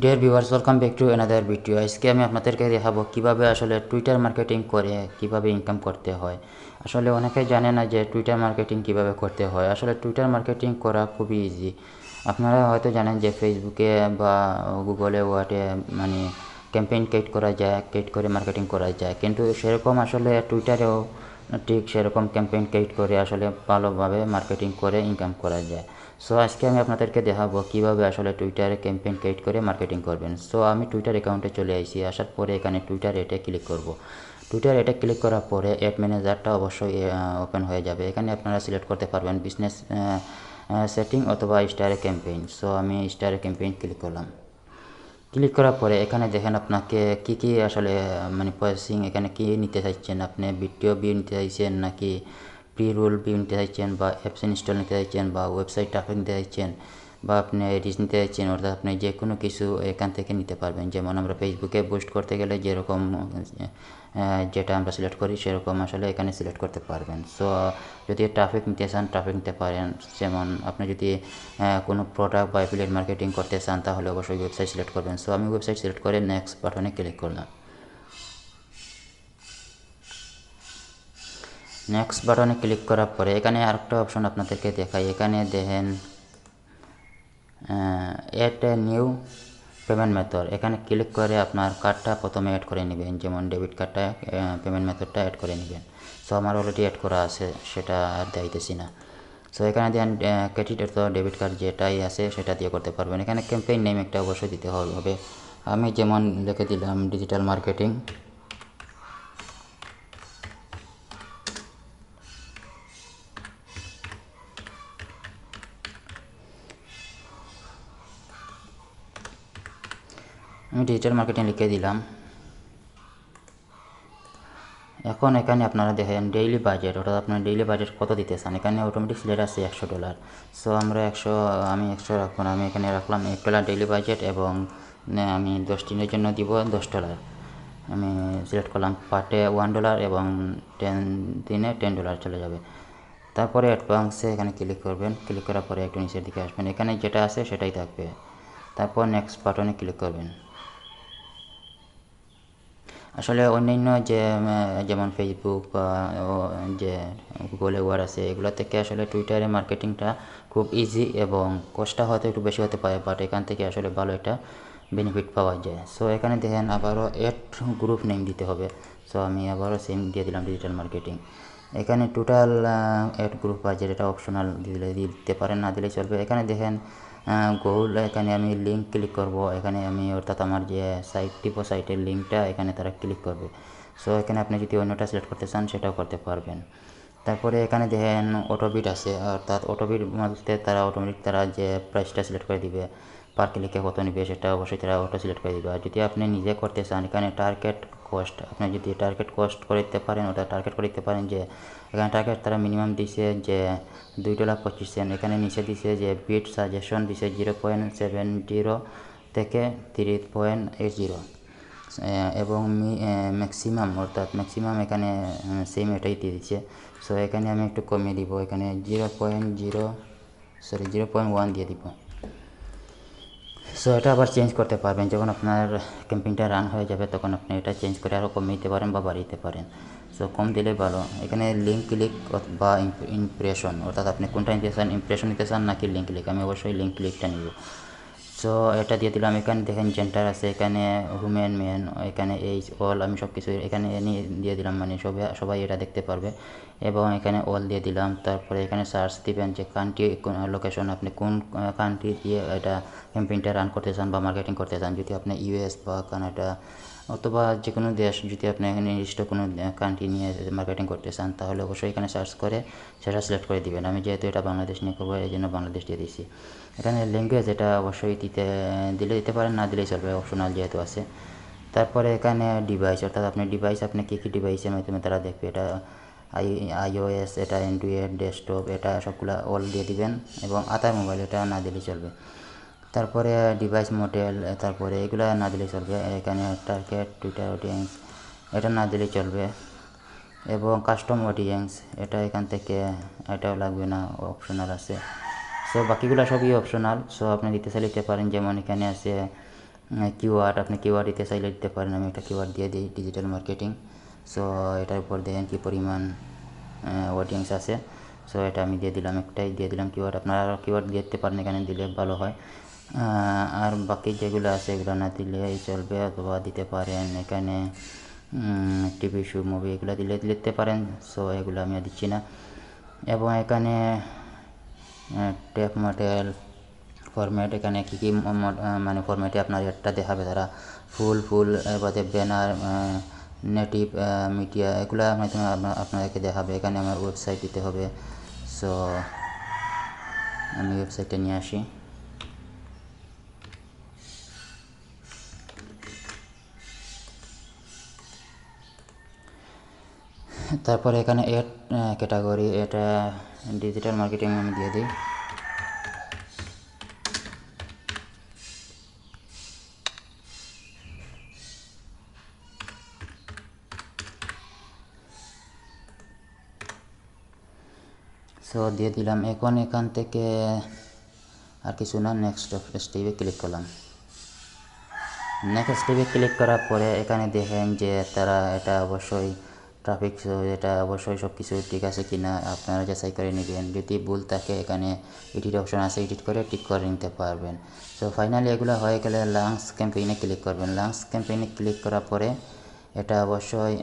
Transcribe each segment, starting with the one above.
Dear viewers welcome back to another video আজকে আমি আপনাদেরকে দেখাবো কীভাবে আসলে টুইটার মার্কেটিং করে, কীভাবে ইনকাম করতে হয়। আসলে অনেকে জানে না যে টুইটার মার্কেটিং কীভাবে করতে হয়। আসলে টুইটার মার্কেটিং করা খুবই ইজি আপনারা হয়তো জানেন যে ফেসবুকে বা গুগলে ওয়াটে মানে ক্যাম্পেইন ক্রিয়েট করা যায় ক্রিয়েট করে মার্কেটিং করা যায়। কিন্তু সেরকম আসলে টুইটারেও ঠিক সেরকম ক্যাম্পেইন ক্রিয়েট করে আসলে ভালোভাবে মার্কেটিং করে ইনকাম করা যায়। সো আজকে আমি আপনাদেরকে দেখাবো কীভাবে আসলে টুইটারে ক্যাম্পেইন ক্রিয়েট করে মার্কেটিং করবেন। সো আমি টুইটার অ্যাকাউন্টে চলে আসি আসার পরে এখানে টুইটার এটে ক্লিক করব। টুইটার এটা ক্লিক করার পরে অ্যাড ম্যানেজারটা অবশ্যই ওপেন হয়ে যাবে। এখানে আপনারা সিলেক্ট করতে পারবেন বিজনেস সেটিং অথবা স্টারে ক্যাম্পেইন সো আমি স্টারে ক্যাম্পেইন ক্লিক করলাম। ক্লিক করার পরে এখানে দেখেন আপনাকে কি কি আসলে মানে প্রসেসিং এখানে কি নিতে চাইছেন? আপনি ভিডিও ভিউ নিতে চাইছেন নাকি প্রি রোল ভিউ নিতে চাইছেন বা অ্যাপস ইনস্টল নিতে চাইছেন বা ওয়েবসাইট ট্রাফিক নিতে চাইছেন বা আপনি রিচ নিতে চাইছেন, অর্থাৎ আপনি যে কোনো কিছু এখান থেকে নিতে পারবেন। যেমন আমরা ফেসবুকে বুস্ট করতে গেলে যেরকম যেটা আমরা সিলেক্ট করি সেরকম আসলে এখানে সিলেক্ট করতে পারবেন। সো যদি ট্রাফিক নিতে চান ট্রাফিক নিতে পারেন। যেমন আপনি যদি কোনো প্রোডাক্ট বা অ্যাফিলিয়েট মার্কেটিং করতে চান, তাহলে অবশ্যই ওয়েবসাইট সিলেক্ট করবেন। সো আমি ওয়েবসাইট সিলেক্ট করে নেক্সট বাটনে ক্লিক করলাম। নেক্সট বাটনে ক্লিক করার পরে এখানে আরেকটা অপশন আপনাদেরকে দেখাই। এখানে দেখেন add a new payment method এখানে ক্লিক করে আপনার কার্ডটা প্রথমে অ্যাড করে নেবেন। যেমন ডেবিট কার্ডটা পেমেন্ট মেথডটা অ্যাড করে নেবেন। সো আমার অলরেডি অ্যাড করা আছে, সেটা আর দিতেছি না। সো এখানে দেন ক্রেডিট অথবা ডেবিট কার্ড যেটাই আছে, সেটা দিয়ে করতে পারবেন। এখানে ক্যাম্পেইন নেম একটা অবশ্যই দিতে হবে। আমি যেমন লিখে দিলাম ডিজিটাল মার্কেটিং আমি ডিজিটাল মার্কেটিং লিখে দিলাম। এখন এখানে আপনারা দেখেন ডেইলি বাজেট অর্থাৎ আপনার ডেইলি বাজেট কত দিতে চান এখানে অটোমেটিক সিলেট আছে একশো ডলার সো আমরা একশো, আমি একশো রাখব না, আমি এখানে রাখলাম এক ডলার ডেইলি বাজেট এবং আমি দশ দিনের জন্য দিব দশ ডলার আমি সিলেক্ট করলাম পার্টে ওয়ান ডলার এবং টেন দিনে টেন ডলার চলে যাবে। তারপরে অ্যাডভান্সে এখানে ক্লিক করবেন। ক্লিক করার পরে একটু নিচের দিকে আসবেন। এখানে যেটা আছে সেটাই থাকবে। তারপর নেক্সট বাটনে ক্লিক করবেন। আসলে অন্যান্য যে যেমন ফেসবুক বা যে গুগলে ওয়ার আছে, এগুলো থেকে আসলে টুইটারে মার্কেটিংটা খুব ইজি এবং কষ্টটা হয়তো একটু বেশি হতে পারে বাট এখান থেকে আসলে ভালো একটা বেনিফিট পাওয়া যায়। সো এখানে দেখেন আবারও এড গ্রুপ নেম দিতে হবে। সো আমি আবারও সেম দিয়ে দিলাম ডিজিটাল মার্কেটিং এখানে টোটাল এড গ্রুপ আছে, যেটা অপশনাল দিলে, দিতে পারেন, না দিলে চলবে। এখানে দেখেন গুগল এখানে আমি লিঙ্ক ক্লিক করব। এখানে আমি অর্থাৎ আমার যে সাইট টিপো সাইটের লিঙ্কটা এখানে তারা ক্লিক করবে। সো এখানে আপনি যদি অন্যটা সিলেক্ট করতে চান, সেটাও করতে পারবেন। তারপরে এখানে দেখেন অটোবিট আছে। অর্থাৎ অটোবিট বলতে তারা অটোমেটিক তারা যে প্রাইসটা সিলেক্ট করে দিবে পার ক্লিকে কত নেবে, সেটা অবশ্যই তারা অটো সিলেক্ট করে দিবে। আর যদি আপনি নিজে করতে চান, এখানে টার্গেট কস্ট আপনি যদি টার্গেট কস্ট করে দিতে পারেন, ওটা টার্গেট করে দিতে পারেন যে, এখানে টার্গেট তারা মিনিমাম দিছে যে দুই ডলার পঁচিশ সেন্ট এখানে নিচে দিছে যে বিট সাজেশন দিছে জিরো পয়েন্ট সেভেন জিরো থেকে থ্রি পয়েন্ট এইট জিরো এবং ম্যাক্সিমাম অর্থাৎ ম্যাক্সিমাম এখানে সেম এটাই দিয়ে দিচ্ছে। সো এখানে আমি একটু কমিয়ে দিব, এখানে zero point zero sorry zero point one দিয়ে দিব। সো এটা আবার চেঞ্জ করতে পারবেন। যখন আপনার ক্যাম্পিংটা রান হয়ে যাবে, তখন আপনি এটা চেঞ্জ করে আরও কমিয়ে দিতে পারেন বা বাড়িয়ে দিতে পারেন। সো কম দিলে ভালো। এখানে লিঙ্ক ক্লিক বা ইমপ্রেশন অর্থাৎ আপনি কোনটা নিতে চান ইমপ্রেশন নিতে চান নাকি লিঙ্ক ক্লিক আমি অবশ্যই লিঙ্ক ক্লিকটা নিব। সো এটা দিয়ে দিলাম। এখানে দেখেন জেন্টার আছে, এখানে হুমেন মেন এখানে এইচ অল আমি সব কিছু এখানে দিয়ে দিলাম। মানে সবাই সবাই এটা দেখতে পারবে। এবং এখানে অল দিয়ে দিলাম। তারপরে এখানে সার্চ দিবেন যে কান্ট্রি লোকেশন আপনি কোন কান্ট্রি দিয়ে এটা ক্যাম্পেইনটা রান করতে চান বা মার্কেটিং করতে চান। যদি আপনি ইউএস বা কানাডা অথবা যে কোনো দেশ যদি আপনি এখানে নির্দিষ্ট কোনো কান্ট্রি নিয়ে মার্কেটিং করতে চান তাহলে অবশ্যই এখানে সার্চ করে, সেটা সিলেক্ট করে দিবেন। আমি যেহেতু এটা বাংলাদেশ নিয়ে করব, এই জন্য বাংলাদেশ দিয়ে দিয়েছি এখানে ল্যাঙ্গুয়েজ এটা অবশ্যই দিতে, দিলে দিতে পারেন, না দিলেই চলবে অপশনাল যেহেতু আছে। তারপরে এখানে ডিভাইস অর্থাৎ আপনি ডিভাইস আপনি কী কী ডিভাইসের মাধ্যমে তারা দেখবে, এটা আই আইওএস এটা অ্যান্ড্রয়েড ডেস্কটপ এটা সবগুলো অল দিয়ে দিবেন, এবং আতার মোবাইল এটা না দিলেই চলবে। তারপরে ডিভাইস মডেল তারপরে এগুলো না দিলেই চলবে। এখানে টার্গেট টুইটার অডিয়েন্স এটা না দিলেই চলবে। এবং কাস্টম অডিয়েন্স এটা এখান থেকে, এটাও লাগবে না অপশনাল আছে। সো বাকিগুলো সবই অপশনাল সো আপনি দিতে চাইলে দিতে পারেন। যেমন এখানে আছে কিওয়ার্ড আপনি কিওয়ার্ড দিতে চাইলে দিতে পারেন। আমি একটা কিওয়ার্ড দিয়ে দিই ডিজিটাল মার্কেটিং সো এটার উপর দেখেন কী পরিমাণ অডিয়েন্স আছে। সো এটা আমি দিয়ে দিলাম একটাই, দিয়ে দিলাম কিওয়ার্ড আপনারা আরও কিওয়ার্ড দিতে পারেন এখানে, দিলে ভালো হয়। আর বাকি যেগুলো আছে এগুলো না দিলে চলবে অথবা দিতে পারেন এখানে টিভি শো মুভি এগুলো দিলে দিতে পারেন সো এগুলো আমি দিচ্ছি না। এবং এখানে টেপ মডেল ফরম্যাট এখানে কী কী মানে ফরম্যাটে আপনার এডটা দেখাবে তারা। ফুল ফুল বাদে ব্যানার নেটিভ মিডিয়া এগুলো মাধ্যমে আপনাদেরকে দেখাবে। এখানে আমার ওয়েবসাইট দিতে হবে। সো আমি ওয়েবসাইটে নিয়ে আসি। তারপরে এখানে এড ক্যাটাগরি এটা ডিজিটাল মার্কেটিং আমি দিয়ে দিই। সো দিয়ে দিলাম। এখন এখান থেকে আর কিছু না নেক্সট স্টেপে ক্লিক করলাম। নেক্সট স্টেপে ক্লিক করার পরে এখানে দেখেন যে তারা এটা অবশ্যই ট্রাফিক এটা অবশ্যই সব কিছু ঠিক আছে কি না আপনারা যাচাই করে নেবেন। যদি ভুল থাকে এখানে এডিট অপশন আছে এডিট করে ঠিক করে নিতে পারবেন। সো ফাইনালি এগুলো হয়ে গেলে লাংস ক্যাম্পেইনে ক্লিক করবেন। লাংস ক্যাম্পেইনে ক্লিক করার পরে এটা অবশ্যই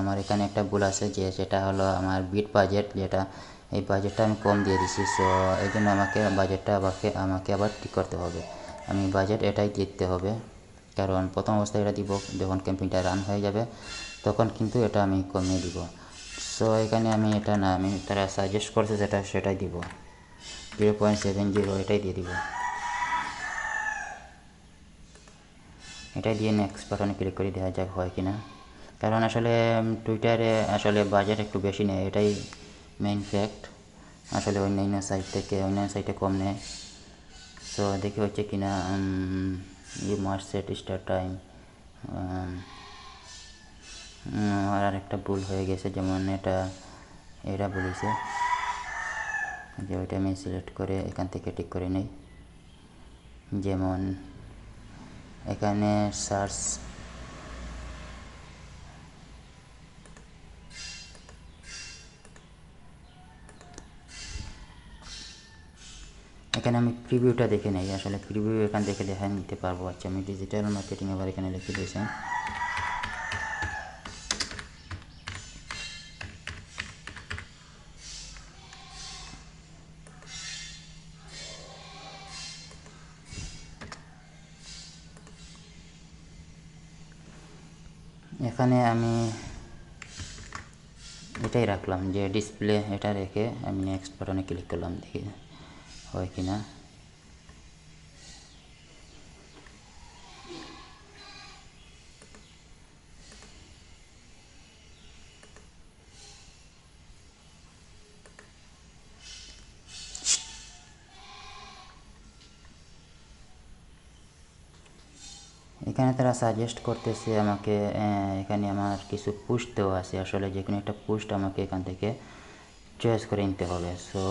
আমার এখানে একটা ভুল আছে যে সেটা হলো আমার বিট বাজেট যেটা এই বাজেটটা আমি কম দিয়ে দিছি। সো এই জন্য আমাকে বাজেটটা আমাকে আমাকে আবার ঠিক করতে হবে। আমি বাজেট এটাই দিতে হবে। কারণ প্রথম অবস্থায় এটা দিব, যখন ক্যাম্পিংটা রান হয়ে যাবে তখন কিন্তু এটা আমি কমিয়ে দিব। সো এখানে আমি এটা না, আমি তারা সাজেস্ট করছে যেটা সেটাই দিব। জিরো পয়েন্ট সেভেন জিরো এটাই দিয়ে দিব। এটাই দিয়ে নেক্সট বাটনে ক্লিক করে দেওয়া যাক হয় কিনা। কারণ আসলে টুইটারে আসলে বাজেট একটু বেশি নেয়, এটাই মেইন ফ্যাক্ট আসলে অন্যান্য সাইট থেকে, অন্যান্য সাইটে কম নেয়। সো দেখি হচ্ছে কিনা you must set star time আর একটা ভুল হয়ে গেছে, যেমন এটা এটা বলেছে যে ওইটা আমি সিলেক্ট করে এখান থেকে ঠিক করে নেই। যেমন এখানে সার্চ এখানে আমি প্রিভিউটা দেখে নেই, আসলে প্রিভিউ এখান থেকে দেখা নিতে পারব। আচ্ছা আমি ডিজিটাল মার্কেটিং আবার এখানে লিখে দিয়েছি। এখানে আমি এটাই রাখলাম যে ডিসপ্লে এটা রেখে আমি নেক্সট বাটনে ক্লিক করলাম দেখি হয় কি না এখানে তারা সাজেস্ট করতেছে আমাকে এখানে আমার কিছু পুস্ট দেওয়া আছে। আসলে যে কোনো একটা পুস্ট আমাকে এখান থেকে চয়েস করে নিতে হবে। সো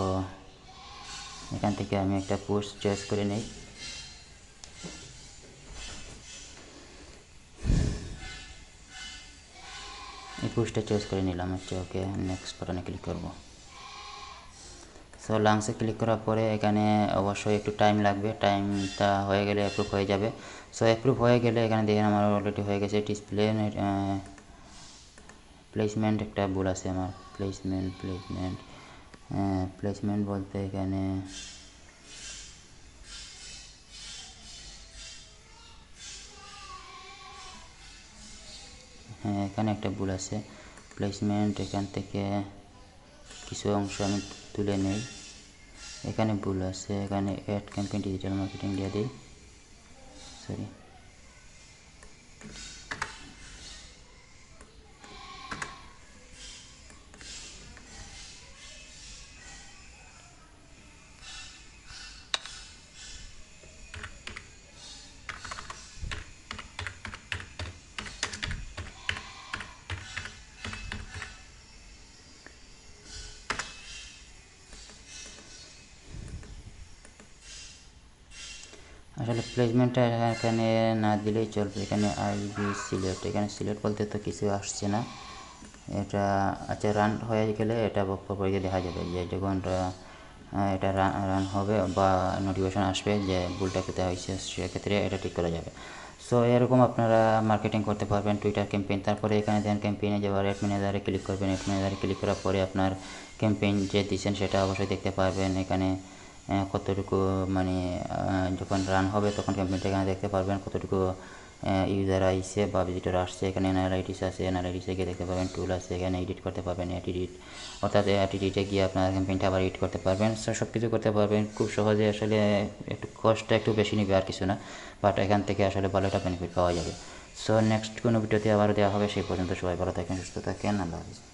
এখান থেকে আমি একটা পোস্ট চয়েস করে নেই। এই পোস্টটা চয়েস করে নিলাম। হচ্ছে ওকে নেক্সট বাটনে ক্লিক করব। সো লাংসে ক্লিক করার পরে এখানে অবশ্যই একটু টাইম লাগবে। টাইমটা হয়ে গেলে অ্যাপ্রুভ হয়ে যাবে। সো অ্যাপ্রুভ হয়ে গেলে এখানে দেখেন আমার অলরেডি হয়ে গেছে। ডিসপ্লে প্লেসমেন্ট একটা ভুল আছে আমার। প্লেসমেন্ট প্লেসমেন্ট প্লেসমেন্ট বলতে এখানে হ্যাঁ এখানে একটা ভুল আছে। প্লেসমেন্ট এখান থেকে কিছু অংশ আমি তুলে নেই। এখানে ভুল আছে। এখানে অ্যাড ক্যাম্পেইন ডিজিটাল মার্কেটিং দিয়ে দিই। সরি আসলে প্লেসমেন্টটা এখানে না দিলেই চলবে। এখানে আইবি সিলেট এখানে সিলেট বলতে তো কিছু আসছে না। এটা আচ্ছা রান হয়ে গেলে এটা পরে দেখা যাবে যে যখন এটা রান হবে বা নোটিফিকেশন আসবে যে ভুলটা কোথায় হয়েছে, সেক্ষেত্রে এটা ঠিক করা যাবে। সো এরকম আপনারা মার্কেটিং করতে পারবেন টুইটার ক্যাম্পেইন তারপরে এখানে দেন ক্যাম্পেইনে যাওয়ার অ্যাড ম্যানেজারে ক্লিক করবেন। অ্যাড ম্যানেজারে ক্লিক করার পরে আপনার ক্যাম্পেইন যে দিচ্ছেন সেটা অবশ্যই দেখতে পারবেন। এখানে কতটুকু মানে যখন রান হবে তখন ক্যাম্পেইনটা এখানে দেখতে পারবেন কতটুকু ইউজার আইসে বা ভিজিটর আসছে। এখানে এনআরআইটিস আছে এনআরআইটিসে গিয়ে দেখতে পাবেন টুল আছে, এখানে এডিট করতে পারবেন এডিট অর্থাৎ এডিটে গিয়ে আপনার ক্যাম্পেইনটা আবার এডিট করতে পারবেন। সব কিছু করতে পারবেন। খুব সহজে আসলে একটু কষ্টটা একটু বেশি নেবে আর কিছু না। বাট এখান থেকে আসলে ভালো একটা বেনিফিট পাওয়া যাবে। সো নেক্সট কোনো ভিডিওতে আবার দেওয়া হবে। সেই পর্যন্ত সবাই ভালো থাকেন, সুস্থ থাকেন। আল্লাহ হাফিজ।